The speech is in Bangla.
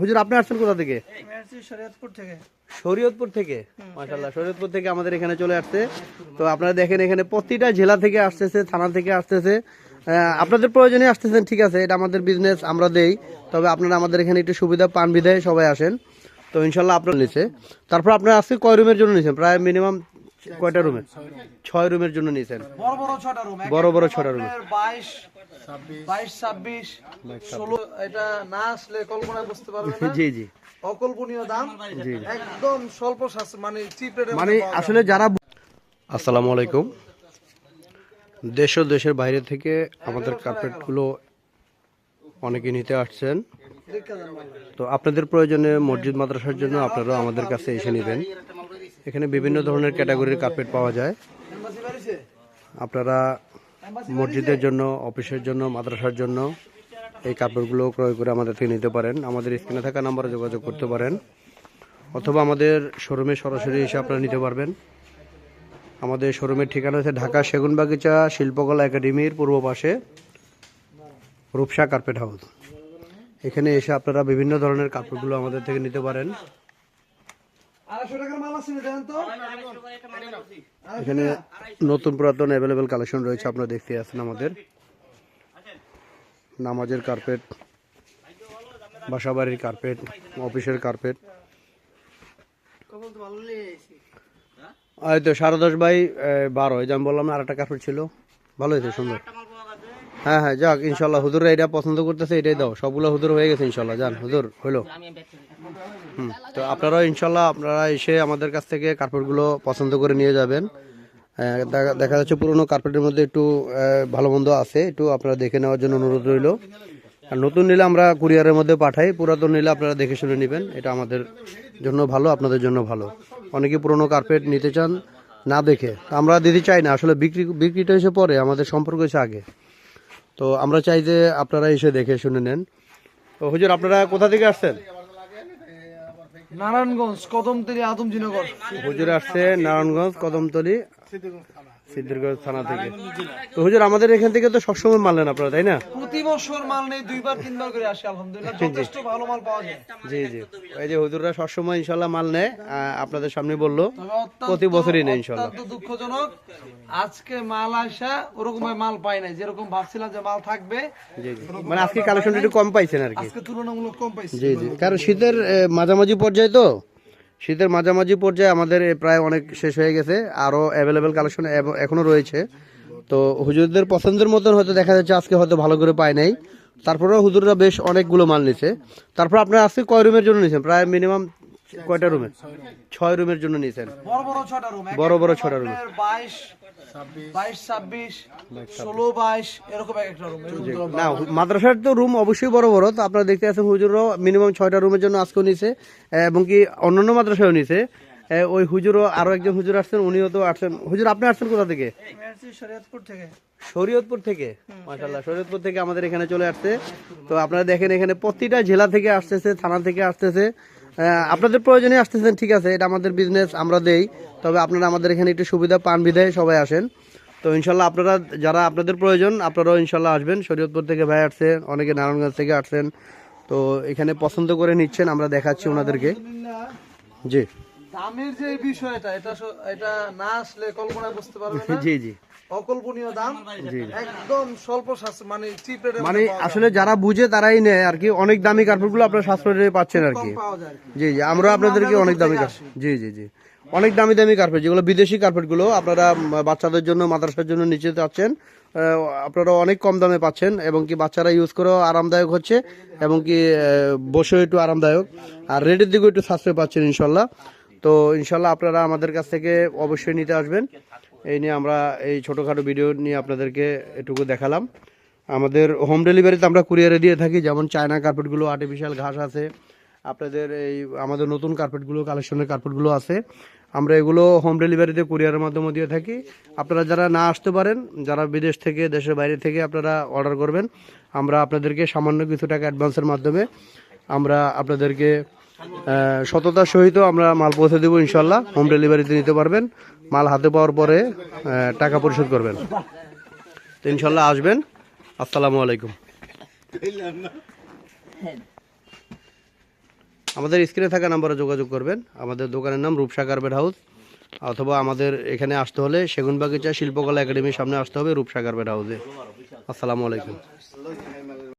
হুজুর আপনি আসছেন কোথা থেকে? শরীয়তপুর থেকে। শরীয়তপুর থেকে? মাশাল্লাহ শরীয়তপুর। থেকে আমাদের এখানে চলে আসছে। তো আপনারা দেখেন এখানে প্রতিটা জেলা থেকে আসতেছে থানা থেকে আসতেছে। আপনাদের প্রয়োজনে আসতেছেন ঠিক আছে এটা আমাদের বিজনেস আমরা দেই। তবে আপনারা আমাদের এখানে একটু সুবিধা পান বিধায় সবাই আসেন। তো ইনশাল্লাহ আপনার নিচে তারপর আপনারা আজকে কয় রুমের জন্য নিয়েছেন প্রায় মিনিমাম কয়টা রুমের ছয় রুমের জন্য নিয়েছেন। বড় বড় ছটা রুম। বড় বড় ছটা room। বাইশ বাইশ ছাব্বিশ ষোলো এটা না আসলে কল্পনা বুঝতে পারবে জি জি। অকল্পনীয় দাম। একদম স্বল্প মানে চিপ মানে আসলে যারা আসসালামু আলাইকুম। দেশ ও দেশের বাইরে থেকে আমাদের কার্পেটগুলো অনেকে নিতে আসছেন। তো আপনাদের প্রয়োজনে মসজিদ মাদ্রাসার জন্য আপনারাও আমাদের কাছে এসে নেবেন। এখানে বিভিন্ন ধরনের ক্যাটাগরির কার্পেট পাওয়া যায়। আপনারা মসজিদের জন্য, অফিসের জন্য, মাদ্রাসার জন্য এই কাপড়গুলো ক্রয় করে আমাদের থেকে নিতে পারেন। আমাদের স্ক্রিনে থাকা নাম্বারে যোগাযোগ করতে পারেন। অথবা আমাদের শোরুমে সরাসরি এসে আপনারা নিতে পারবেন। আমাদের শোরুমের ঠিকানা হচ্ছে ঢাকা সেগুনবাগিচা শিল্পকলা একাডেমির পূর্ব পাশে রূপসা কার্পেট হাউস। এখানে এসে আপনারা বিভিন্ন ধরনের কাপড়গুলো আমাদের থেকে নিতে পারেন আড়াইশো টাকার মাল আছে দেন তো এখানে নতুন পুরাতন অ্যাভেলেবেল কালেকশন রয়েছে আপনারা দেখতে আছেন আমাদের। নামাজের কার্পেট বাসাবাড়ির কার্পেট অফিসের কার্পেট এই তো সাড়ে দশ বাই এ, বারো এই যে আমি বললাম না আর একটা কার্পেট ছিল। ভালো হয়েছে সুন্দর। হ্যাঁ হ্যাঁ যাক, ইনশাল্লাহ হুজুর এটা পছন্দ করতেছে, এটাই দাও। সবগুলো হুজুর হয়ে গেছে, ইনশাল্লাহ, যান, হুজুর, হইল। হুম, তো আপনারাও ইনশাল্লাহ, আপনারা এসে আমাদের কাছ থেকে কার্পেটগুলো পছন্দ করে নিয়ে যাবেন। দেখা যাচ্ছে পুরনো কার্পেটের মধ্যে একটু ভালো মন্দ আছে, একটু আপনারা দেখে নেওয়ার জন্য অনুরোধ রইল। আর নতুন নিলে আমরা কুরিয়ারের মধ্যে পাঠাই, পুরাতন নিলে আপনারা দেখে শুনে নেবেন, এটা আমাদের জন্য ভালো, আপনাদের জন্য ভালো। অনেকে পুরনো কার্পেট নিতে চান, না দেখে। আমরা দিতে চাই না, আসলে বিক্রি, বিক্রিটা এসে পরে, আমাদের সম্পর্ক এসে আগে। তো আমরা চাই যে আপনারা এসে দেখে শুনে নেন। তো হুজুর আপনারা কোথা থেকে আসছেন? নারায়ণগঞ্জ কদমতলি আদমজিনগর। হুজুর আসছে নারায়ণগঞ্জ কদমতলি। সিদ্ধিরগঞ্জ থানা থেকে। তো হুজুর আমাদের এখান থেকে তো সবসময় মাল নেন আপনারা তাই না? প্রতি বছর মাল নেই দুইবার তিনবার করে আসে আলহামদুলিল্লাহ। যথেষ্ট ভালো মাল পাওয়া যায়। জি জি। এই যে হুজুররা সবসময় ইনশাল্লাহ মাল নেয় আপনাদের সামনে বলল প্রতি বছরই নেই ইনশাল্লাহ অত্যন্ত দুঃখজনক আজকে মাল আসা ওরকম মাল পাই নাই। যেরকম ভাবছিলাম যে মাল থাকবে জি জি। মানে আজকে কালেকশন একটু কম পাইছেন আর কি। আজকে তুলনামূলক কম পাইছি। জি জি। কারণ শীতের মাঝামাঝি পর্যায়ে তো? শীতের মাঝামাঝি পর্যায়ে আমাদের প্রায় অনেক শেষ হয়ে গেছে, আরও অ্যাভেলেবেল কালেকশন এখনও রয়েছে। তো হুজুরদের পছন্দের মতন হয়তো দেখা যাচ্ছে আজকে হয়তো ভালো করে পায় নাই। তারপরেও হুজুররা বেশ অনেকগুলো মাল নিছে। তারপর আপনার আজকে কয় রুমের জন্য নিয়েছেন প্রায় মিনিমাম কয়টা রুমের? ছয় রুমের জন্য নিয়েছেন। বড় বড় ছটা রুম। বাইশ বাইশ ছাব্বিশ ষোলো বাইশ এরকম এক একটা রুম। না মাদ্রাসার তো রুম অবশ্যই বড় বড় তো আপনারা দেখতে আছেন হুজুরও মিনিমাম ছয়টা রুমের জন্য আজকেও নিছে এবং কি অন্যান্য মাদ্রাসাও নিছে। ওই হুজুরও আরও একজন হুজুর আসছেন উনিও তো আসছেন। হুজুর আপনি আসছেন কোথা থেকে? শরীয়তপুর থেকে। শরীয়তপুর থেকে? মাশাল্লাহ শরীয়তপুর থেকে আমাদের এখানে চলে আসছে। তো আপনারা দেখেন এখানে প্রতিটা জেলা থেকে আসতেছে থানা থেকে আসতেছে। আপনাদের প্রয়োজনে আসতেছেন, ঠিক আছে, এটা আমাদের বিজনেস আমরা দেই, তবে আপনারা আমাদের এখানে একটু সুবিধা পান, বিধায় সবাই আসেন। তো ইনশাল্লাহ আপনারা, যারা আপনাদের প্রয়োজন, আপনারাও ইনশাল্লাহ আসবেন। শরীয়তপুর থেকে ভাই আসছেন অনেকে নারায়ণগঞ্জ থেকে আসছেন। তো এখানে পছন্দ করে নিচ্ছেন, আমরা দেখাচ্ছি ওনাদেরকে। জি। দামের যে বিষয়টা এটা এটা না আসলে কল্পনা বুঝতে পারবে না। জি জি। অকল্পনীয় দাম। একদম স্বল্প মানে চিপ রেটে মানে আসলে যারা বুঝে তারাই নেয় আর কি অনেক দামি কার্পেটগুলো আপনারা সাশ্রয়ে পাচ্ছেন আর কি। জি জি আমরা আপনাদেরকে অনেক দামি কার্পেট জি জি জি। অনেক দামি দামি কার্পেট যেগুলো বিদেশি কার্পেটগুলো আপনারা বাচ্চাদের জন্য মাদ্রাসার জন্য নিচে চাচ্ছেন আপনারা অনেক কম দামে পাচ্ছেন এবং কি বাচ্চারা ইউজ করেও আরামদায়ক হচ্ছে এবং কি বসেও একটু আরামদায়ক। আর রেটের দিকেও একটু সাশ্রয় পাচ্ছেন ইনশাল্লাহ। তো ইনশাল্লাহ আপনারা আমাদের কাছ থেকে অবশ্যই নিতে আসবেন। এই নিয়ে আমরা এই ছোটোখাটো ভিডিও নিয়ে আপনাদেরকে এটুকু দেখালাম। আমাদের হোম ডেলিভারিতে আমরা কুরিয়ারে দিয়ে থাকি, যেমন চায়না কার্পেটগুলো আর্টিফিশিয়াল ঘাস আছে। আপনাদের এই আমাদের নতুন কার্পেটগুলো কালেকশনের কার্পেটগুলো আছে। আমরা এগুলো হোম ডেলিভারিতে কুরিয়ারের মাধ্যমে দিয়ে থাকি। আপনারা যারা না আসতে পারেন, যারা বিদেশ থেকে, দেশের বাইরে থেকে আপনারা অর্ডার করবেন, আমরা আপনাদেরকে সামান্য কিছু টাকা অ্যাডভান্সের মাধ্যমে আমরা আপনাদেরকে সততার সহিত আমরা মাল পৌঁছে দেবো ইনশাল্লাহ। হোম ডেলিভারিতে নিতে পারবেন। মাল হাতে পাওয়ার পরে টাকা পরিশোধ করবেন। তো ইনশাল্লাহ আসবেন। আসসালামু আলাইকুম। আমাদের স্ক্রিনে থাকা নাম্বারে যোগাযোগ করবেন। আমাদের দোকানের নাম রূপসা কার্পেট হাউস অথবা আমাদের এখানে আসতে হলে সেগুনবাগিচা শিল্পকলা একাডেমির সামনে আসতে হবে রূপসা কার্পেট হাউসে আসসালামু আলাইকুম।